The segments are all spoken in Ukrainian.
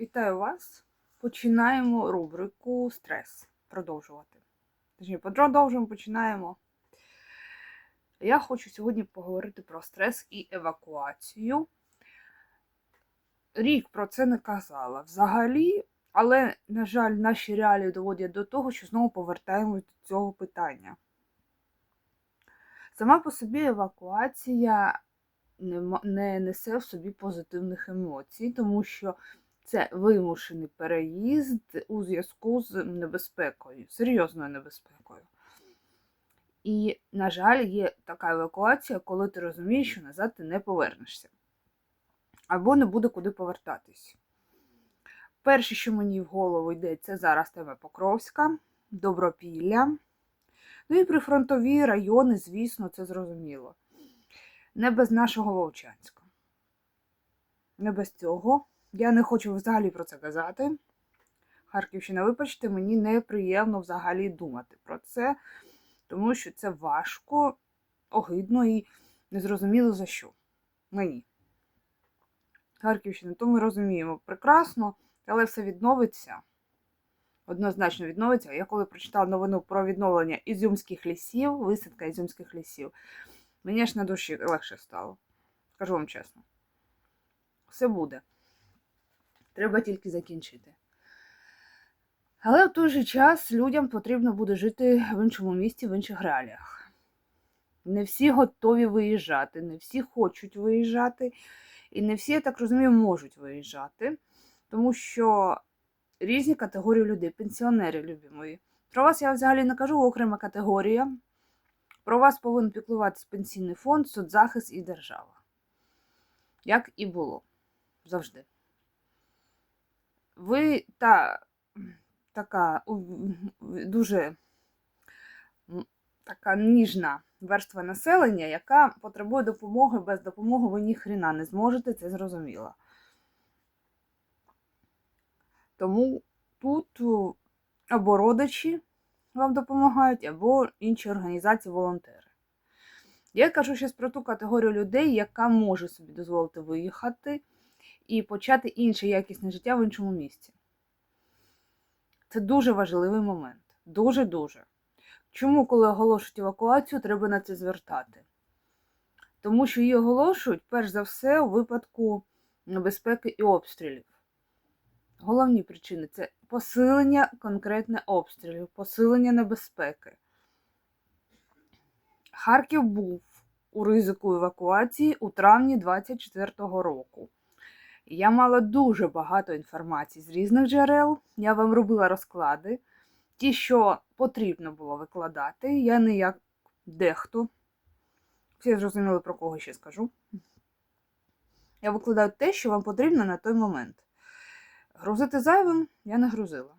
Вітаю вас. Починаємо рубрику стрес. Продовжувати. Точніше, продовжуємо, починаємо. Я хочу сьогодні поговорити про стрес і евакуацію. Рік про це не казала взагалі, але, на жаль, наші реалії доводять до того, що знову повертаємось до цього питання. Сама по собі евакуація не, не несе в собі позитивних емоцій, тому що це вимушений переїзд у зв'язку з небезпекою, серйозною небезпекою. І, на жаль, є така евакуація, коли ти розумієш, що назад ти не повернешся. Або не буде куди повертатись. Перше, що мені в голову йде, це зараз тема Покровська, Добропілля. Ну і прифронтові райони, звісно, це зрозуміло. Не без нашого Вовчанська. Не без цього. Я не хочу взагалі про це казати. Харківщина, вибачте, мені неприємно взагалі думати про це, тому що це важко, огидно і незрозуміло за що. Мені. Харківщина, то ми розуміємо прекрасно, але все відновиться. Однозначно відновиться. Я коли прочитала новину про відновлення ізюмських лісів, висадка ізюмських лісів, мені ж на душі легше стало. Скажу вам чесно. Все буде. Треба тільки закінчити. Але в той же час людям потрібно буде жити в іншому місті, в інших реаліях. Не всі готові виїжджати, не всі хочуть виїжджати, і не всі, я так розумію, можуть виїжджати, тому що різні категорії людей, пенсіонери, любі мої. Про вас я взагалі не кажу окрема категорія. Про вас повинен піклуватись пенсійний фонд, соцзахист і держава. Як і було завжди. Ви та така дуже така ніжна верства населення, яка потребує допомоги, без допомоги ви ніхрена не зможете, це зрозуміло. Тому тут або родичі вам допомагають, або інші організації волонтери. Я кажу зараз про ту категорію людей, яка може собі дозволити виїхати і почати інше якісне життя в іншому місці. Це дуже важливий момент. Дуже-дуже. Чому, коли оголошують евакуацію, треба на це звертати? Тому що її оголошують, перш за все, у випадку небезпеки і обстрілів. Головні причини це посилення конкретне обстрілів, посилення небезпеки. Харків був у ризику евакуації у травні 24-го року. Я мала дуже багато інформації з різних джерел. Я вам робила розклади. Ті, що потрібно було викладати, я не як дехто. Всі зрозуміли, про кого ще скажу. Я викладаю те, що вам потрібно на той момент. Грузити зайвим я не грузила.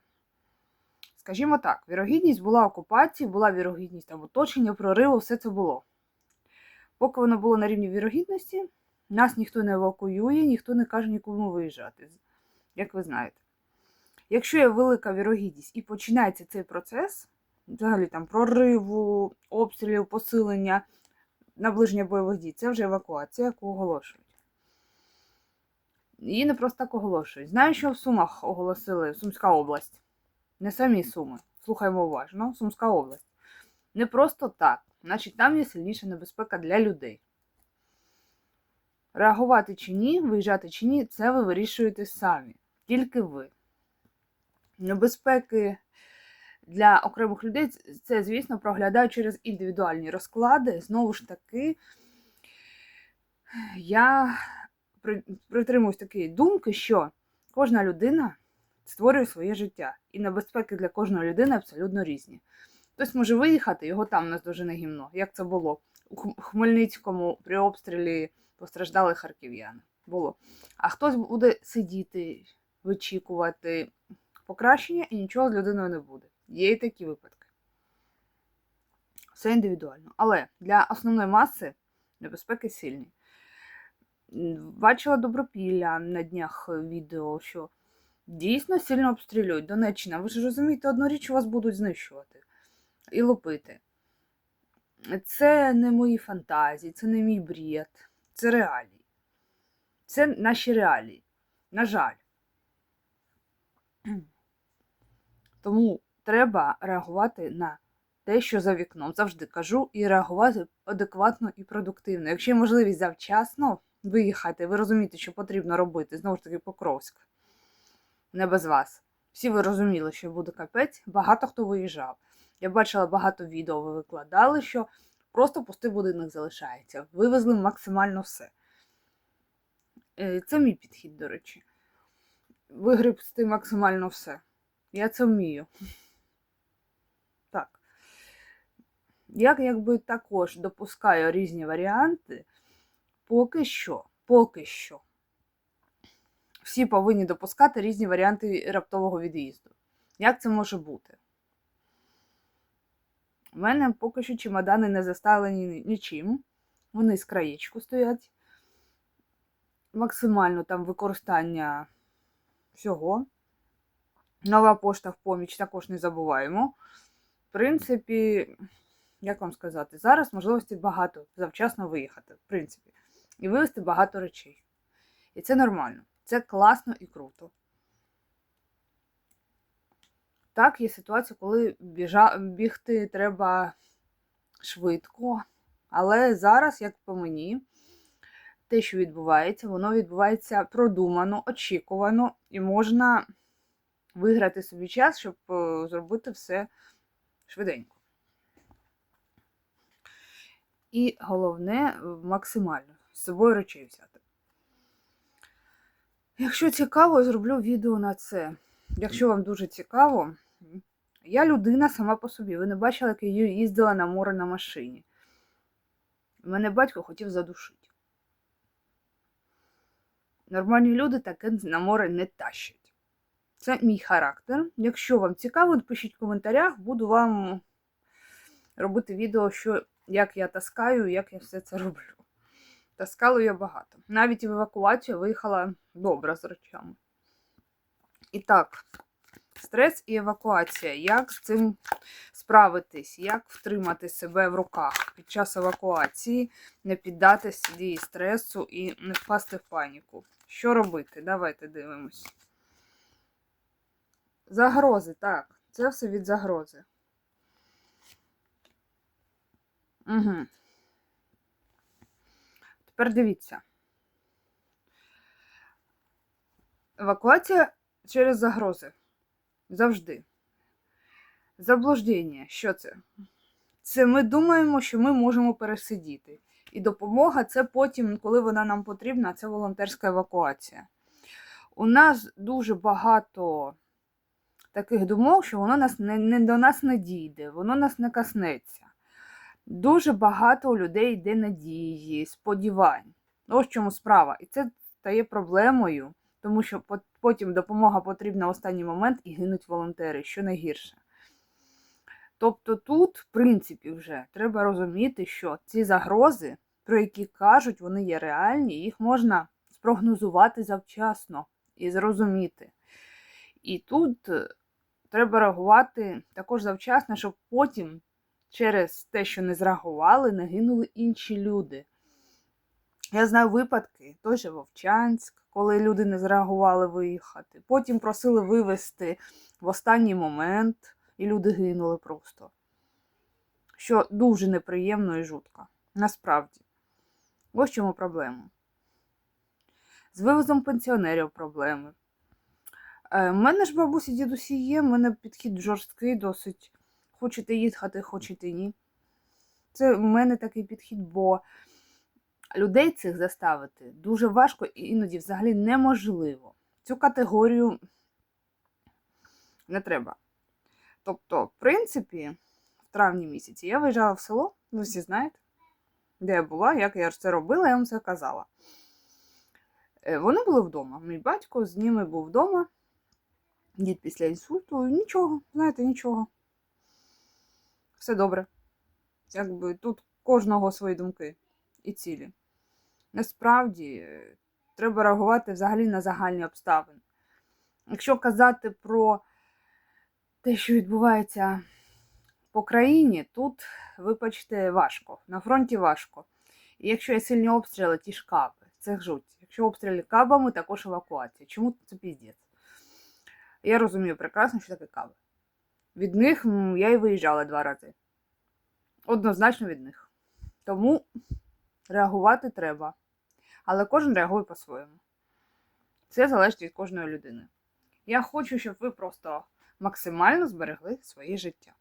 Скажімо так, вірогідність була окупації, була вірогідність там оточення, прориву, все це було. Поки воно було на рівні вірогідності, нас ніхто не евакуює, ніхто не каже нікому виїжджати, як ви знаєте. Якщо є велика вірогідність і починається цей процес, взагалі там прориву, обстрілів, посилення, наближення бойових дій, це вже евакуація, яку оголошують. Її не просто так оголошують. Знаю, що в Сумах оголосили Сумська область. Не самі Суми. Слухаємо уважно, Сумська область. Не просто так. Значить, там є сильніша небезпека для людей. Реагувати чи ні, виїжджати чи ні, це ви вирішуєте самі. Тільки ви. Небезпеки для окремих людей це, звісно, проглядають через індивідуальні розклади. Знову ж таки, я притримуюсь такої думки, що кожна людина створює своє життя. І небезпеки для кожної людини абсолютно різні. Хтось може виїхати, його там наздожене гімно, як це було у Хмельницькому при обстрілі постраждали харків'яни. Було. А хтось буде сидіти, вичікувати покращення і нічого з людиною не буде. Є і такі випадки. Все індивідуально. Але для основної маси небезпеки сильні. Бачила добропілля на днях відео, що дійсно сильно обстрілюють. Донеччина, ви ж розумієте, одну річ у вас будуть знищувати і лупити. Це не мої фантазії, це не мій бред, це реалії. Це наші реалії. На жаль. Тому треба реагувати на те, що за вікном. Завжди кажу, і реагувати адекватно і продуктивно. Якщо є можливість завчасно виїхати, ви розумієте, що потрібно робити, знову ж таки, Покровськ. Не без вас. Всі ви розуміли, що буде капець, багато хто виїжджав. Я бачила багато відео, ви викладали, що просто пустий будинок залишається. Вивезли максимально все. Е, Це мій підхід, до речі. Вигребсти максимально все. Я це вмію. Так. Я якби також допускаю різні варіанти. Поки що, поки що. Всі повинні допускати різні варіанти раптового від'їзду. Як це може бути? У мене поки що чемодани не заставлені нічим. Вони з краєчку стоять. Максимально там використання всього. Нова пошта в поміч також не забуваємо. В принципі, як вам сказати, зараз можливості багато завчасно виїхати, в принципі, і вивезти багато речей. І це нормально. Це класно і круто. Так, є ситуація, коли біжа... бігти треба швидко. Але зараз, як по мені, те, що відбувається, воно відбувається продумано, очікувано, і можна виграти собі час, щоб е, зробити все швиденько. І головне, максимально з собою речей взяти. Якщо цікаво, зроблю відео на це. Якщо вам дуже цікаво, я людина сама по собі. Ви не бачили, як я їздила на море на машині. Мене батько хотів задушити. Нормальні люди таке на море не тащать. Це мій характер. Якщо вам цікаво, пишіть в коментарях, буду вам робити відео, що, як я таскаю, як я все це роблю. Таскала я багато. Навіть в евакуацію виїхала добре з речами. І так, стрес і евакуація. Як з цим справитись, як втримати себе в руках під час евакуації, не піддатися дії стресу і не впасти в паніку. Що робити? Давайте дивимось. Загрози, так. Це все від загрози. Угу. Тепер дивіться. Евакуація через загрози. Завжди. Заблуждення. Що це? Це ми думаємо, що ми можемо пересидіти. І допомога це потім, коли вона нам потрібна, це волонтерська евакуація. У нас дуже багато таких думок, що воно нас не, не до нас не дійде, воно нас не коснеться. Дуже багато у людей йде надії, сподівань. Ось в чому справа. І це стає проблемою, тому що потім допомога потрібна в останній момент і гинуть волонтери, що найгірше. Тобто тут, в принципі, вже треба розуміти, що ці загрози, про які кажуть, вони є реальні, їх можна спрогнозувати завчасно і зрозуміти. І тут е, треба реагувати також завчасно, щоб потім через те, що не зреагували, не гинули інші люди. Я знаю випадки, той же Вовчанськ, коли люди не зреагували виїхати. Потім просили вивезти в останній момент, і люди гинули просто. Що дуже неприємно і жутко. Насправді. Ось чому проблема. З вивозом пенсіонерів проблеми. У е, мене ж бабусі дідусі є, в мене підхід жорсткий, досить. Хочете їхати, хочете ні. Це в мене такий підхід, бо людей цих заставити дуже важко і іноді взагалі неможливо. Цю категорію не треба. Тобто, в принципі, в травні місяці я виїжджала в село, ви всі знаєте, де я була, як я це робила, я вам це казала. Е, вони були вдома. Мій батько з ними був вдома. Дід після інсульту, нічого, знаєте, нічого. Все добре. Якби тут кожного свої думки і цілі. Насправді треба реагувати взагалі на загальні обставини. Якщо казати про те, що відбувається по країні, тут, вибачте, важко. На фронті важко. І якщо є сильні обстріли, ті ж каби, це жуть. Якщо обстріли кабами, також евакуація. Чому це піздець? Я розумію прекрасно, що таке кави. Від них я і виїжджала два рази. Однозначно від них. Тому реагувати треба. Але кожен реагує по-своєму. Це залежить від кожної людини. Я хочу, щоб ви просто максимально зберегли своє життя.